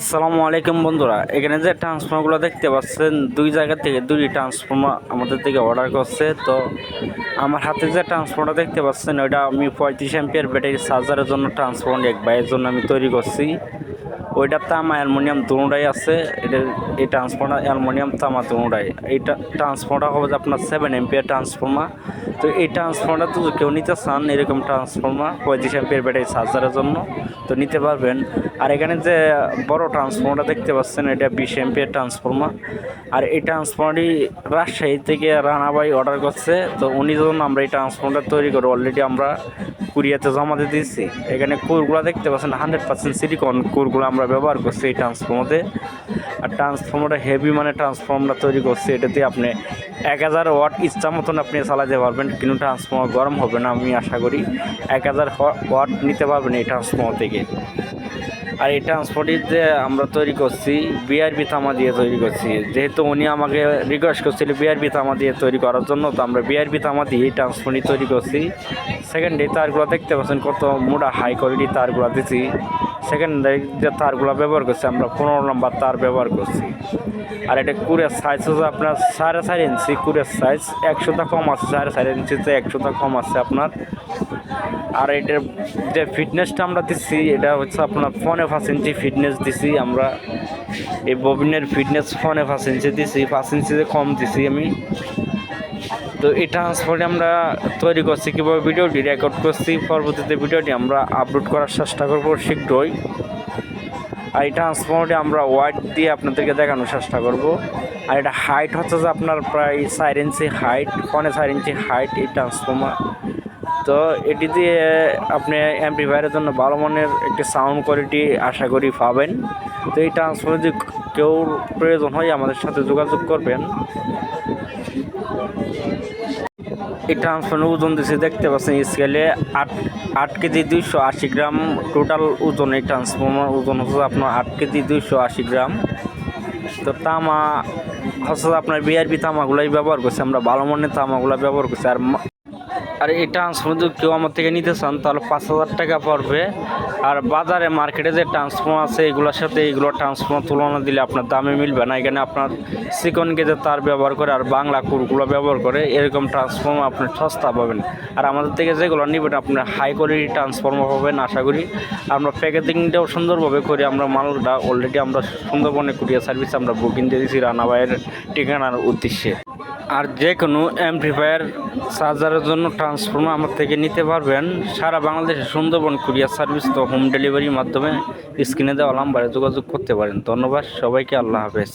আসসালামু আলাইকুম বন্ধুরা, এখানে যে ট্রান্সফর্মারগুলো দেখতে পাচ্ছেন, দুই জায়গা থেকে দুই ট্রান্সফর্মার আমাদের থেকে অর্ডার করছে। তো আমার হাতে যে ট্রান্সফর্মারটা দেখতে পাচ্ছেন, ওইটা আমি পঁয়ত্রিশ এমপিয়ার ব্যাটারি চার্জারের জন্য ট্রান্সফর্মার এক ভাইয়ের জন্য আমি তৈরি করছি। ওইটার তামা অ্যালমোনিয়াম দুটাই আছে এটার এই ট্রান্সফর্মার অ্যালমোনিয়াম তামা দুটাই। এইটা ট্রান্সফর্মারটা হবে যে আপনার সেভেন এমপিয়ার ট্রান্সফর্মার তো এই ট্রান্সফর্মারটা তো কেউ নিতে চান, এরকম ট্রান্সফর্মার পঁয়ত্রিশ এমপিয়ার ব্যাটারি চার্জারের জন্য, তো নিতে পারবেন। আর এখানে যে বড় ট্রান্সফর্মারটা দেখতে পাচ্ছেন, এটা বিশ এমপিয়ার ট্রান্সফর্মার আর এই ট্রান্সফর্মারটি রাজশাহী থেকে রানাবাই অর্ডার করছে। তো উনি যখন আমরা এই ট্রান্সফর্মারটা তৈরি করে অলরেডি আমরা কুরিয়াতে জমা দিয়ে দিয়েছি। এখানে কুরগুলো দেখতে পাচ্ছেন হান্ড্রেড পার্সেন্ট সিলিকন কুরগুলো আমরা ব্যবহার করছি এই ট্রান্সফর্মারতে আর ট্রান্সফর্মারটা হেভি মানে ট্রান্সফর্মারটা তৈরি করছি, এটাতে আপনি এক হাজার ওয়াট ইচ্ছা মতন আপনি চালাতে পারবেন, কিন্তু ট্রান্সফর্মার গরম হবে না, আমি আশা করি। এক হাজার ওয়াট নিতে পারবেন এই ট্রান্সফর্মার থেকে। আর এই ট্রান্সপোর্টটি যে আমরা তৈরি করছি বিআরবি থামা দিয়ে তৈরি করছি। যেহেতু উনি আমাকে রিকোয়েস্ট করছিল বিআরবি থামা দিয়ে তৈরি করার জন্য, তো আমরা বিআরবি থামা দিয়ে ট্রান্সপোর্টটি তৈরি করছি। সেকেন্ডে তারগুলো দেখতে পাচ্ছেন কত মোটা হাই কোয়ালিটি তারগুলো দিছি। সেকেন্ডে যে তারগুলো ব্যবহার করছি, আমরা পনেরো নম্বর তার ব্যবহার করছি। আর এটা কুড়ের সাইজ হচ্ছে আপনার সাড়ে চার ইঞ্চি কুড়ের সাইজ একশোটা কম আছে, সাড়ে চার ইঞ্চিতে একশোটা কম আছে আপনার। আর এটার যে ফিটনেসটা আমরা দিচ্ছি, এটা হচ্ছে আপনার ফোনে পাঁচ ইঞ্চি ফিটনেস দিছি। আমরা এই ববিনের ফিটনেস ফোনে পাঁচ ইঞ্চি দিছি পাঁচ ইঞ্চিতে কম দিছি আমি। তো এই ট্রান্সপোর্টে আমরা তৈরি করছি, কীভাবে ভিডিওটি রেকর্ড করছি, পরবর্তীতে ভিডিওটি আমরা আপলোড করার চেষ্টা করব শীঘ্রই। আর এই ট্রান্সফর্মারটি আমরা ওয়াইড দিয়ে আপনাদেরকে দেখানোর চেষ্টা করব। আর এটা হাইট হচ্ছে যে আপনার প্রায় চার ইঞ্চি হাইট পনে চার ইঞ্চি হাইট এই ট্রান্সফর্মার তো এটি দিয়ে আপনি অ্যাম্পলিফায়ারের জন্য ভালো মানের একটি সাউন্ড কোয়ালিটি আশা করি পাবেন। তো এই ট্রান্সফর্মার যদি কেউ প্রয়োজন হয় আমাদের সাথে যোগাযোগ করবেন। এই ট্রান্সফর্মার ওজন দিচ্ছে দেখতে পাচ্ছেন স্কেলে আট আট কেজি দুইশো আশি গ্রাম। টোটাল ওজন, এই ট্রান্সফর্মার ওজন হচ্ছে আপনার আট কেজি দুইশো আশি গ্রাম। তো তামা, হচ্ছে আপনার বিআরবি তামাগুলাই ব্যবহার করছি, আমরা ভালো মানের তামাগুলো ব্যবহার করছি। আর আর এই ট্রান্সফর্মার যদি কেউ আমার থেকে নিতে চান, তাহলে পাঁচ হাজার টাকা পড়বে। আর বাজারে মার্কেটে যে ট্রান্সফর্মার আছে, এগুলোর সাথে এইগুলো ট্রান্সফর্মার তুলনা দিলে আপনার দামে মিলবে না। এখানে আপনার চিকন গেজে তার ব্যবহার করে আর বাংলা কুরগুলো ব্যবহার করে এরকম ট্রান্সফর্মার আপনি সস্তা পাবেন। আর আমাদের থেকে যেগুলো নেবেন আপনি হাই কোয়ালিটি ট্রান্সফর্মার পাবেন, আশা করি আমরা প্যাকেজিংটাও সুন্দরভাবে করি আমরা মালটা অলরেডি আমরা সুন্দরবনে কুরিয়ার সার্ভিস আমরা বুকিং দিয়ে দিয়েছি রানাবাইয়ের ঠিকানার উদ্দেশ্যে। আর যে কোনো অ্যাম্পলিফায়ার চার্জারের জন্য ট্রান্সফর্মার আমার থেকে নিতে পারবেন। সারা বাংলাদেশে সুন্দরবন কুরিয়ার সার্ভিস তো হোম ডেলিভারির মাধ্যমে স্ক্রিনে দেওয়া নাম্বারে যোগাযোগ করতে পারেন। ধন্যবাদ, সবাইকে আল্লাহ হাফেজ।